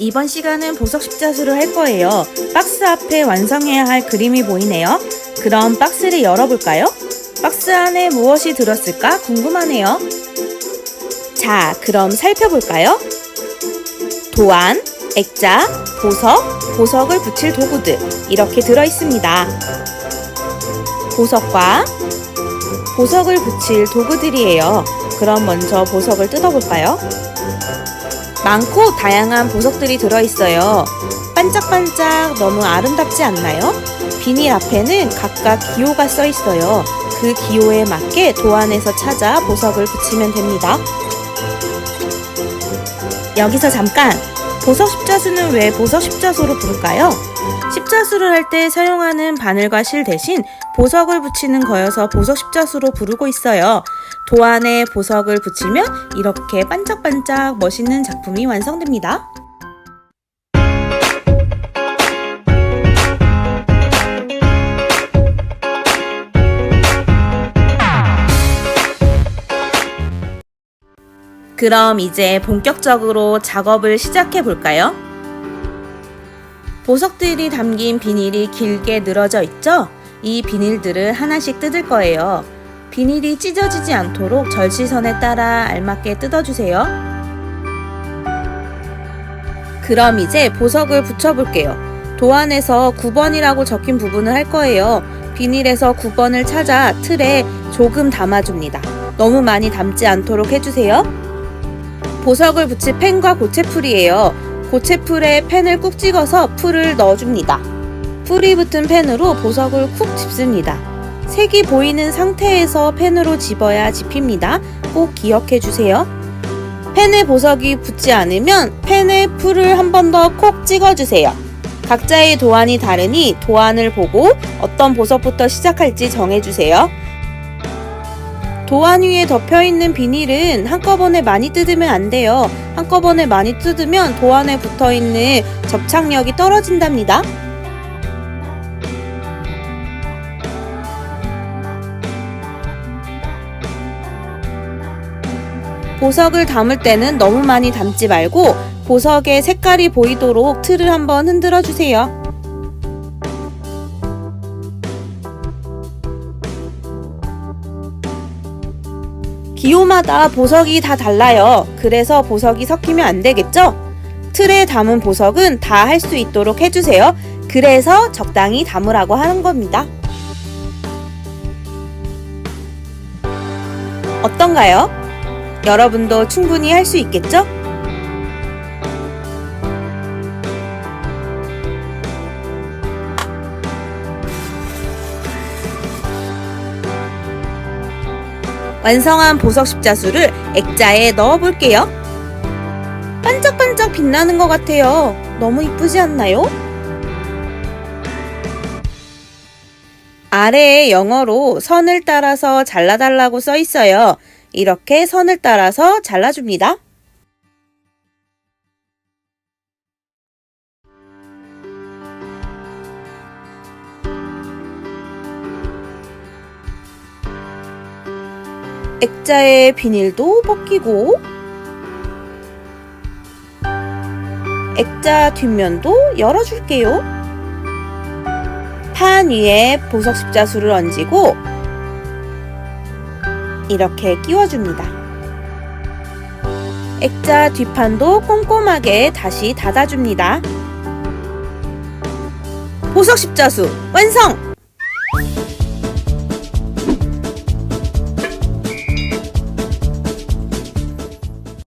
이번 시간은 보석 십자수를 할 거예요. 박스 앞에 완성해야 할 그림이 보이네요. 그럼 박스를 열어볼까요? 박스 안에 무엇이 들었을까 궁금하네요. 자, 그럼 살펴볼까요? 도안, 액자, 보석, 보석을 붙일 도구들 이렇게 들어 있습니다. 보석과 보석을 붙일 도구들이에요. 그럼 먼저 보석을 뜯어볼까요? 많고 다양한 보석들이 들어있어요. 반짝반짝 너무 아름답지 않나요? 비닐 앞에는 각각 기호가 써 있어요. 그 기호에 맞게 도안에서 찾아 보석을 붙이면 됩니다. 여기서 잠깐! 보석 십자수는 왜 보석 십자수로 부를까요? 십자수를 할 때 사용하는 바늘과 실 대신 보석을 붙이는 거여서 보석 십자수로 부르고 있어요. 도안에 보석을 붙이면 이렇게 반짝반짝 멋있는 작품이 완성됩니다. 그럼 이제 본격적으로 작업을 시작해 볼까요? 보석들이 담긴 비닐이 길게 늘어져 있죠? 이 비닐들을 하나씩 뜯을 거예요. 비닐이 찢어지지 않도록 절시선에 따라 알맞게 뜯어주세요. 그럼 이제 보석을 붙여볼게요. 도안에서 9번이라고 적힌 부분을 할 거예요. 비닐에서 9번을 찾아 틀에 조금 담아줍니다. 너무 많이 담지 않도록 해주세요. 보석을 붙일 펜과 고체풀이에요. 고체풀에 펜을 꾹 찍어서 풀을 넣어줍니다. 풀이 붙은 펜으로 보석을 쿡 집습니다. 색이 보이는 상태에서 펜으로 집어야 집힙니다. 꼭 기억해 주세요. 펜에 보석이 붙지 않으면 펜에 풀을 한 번 더 콕 찍어주세요. 각자의 도안이 다르니 도안을 보고 어떤 보석부터 시작할지 정해주세요. 도안 위에 덮여 있는 비닐은 한꺼번에 많이 뜯으면 안 돼요. 한꺼번에 많이 뜯으면 도안에 붙어 있는 접착력이 떨어진답니다. 보석을 담을 때는 너무 많이 담지 말고 보석의 색깔이 보이도록 틀을 한번 흔들어 주세요. 기호마다 보석이 다 달라요. 그래서 보석이 섞이면 안 되겠죠? 틀에 담은 보석은 다 할 수 있도록 해주세요. 그래서 적당히 담으라고 하는 겁니다. 어떤가요? 여러분도 충분히 할 수 있겠죠? 완성한 보석 십자수를 액자에 넣어 볼게요. 반짝반짝 빛나는 것 같아요. 너무 이쁘지 않나요? 아래에 영어로 선을 따라서 잘라달라고 써 있어요. 이렇게 선을 따라서 잘라줍니다. 액자의 비닐도 벗기고 액자 뒷면도 열어줄게요. 판 위에 보석 십자수를 얹고 이렇게 끼워줍니다. 액자 뒷판도 꼼꼼하게 다시 닫아줍니다. 보석 십자수 완성!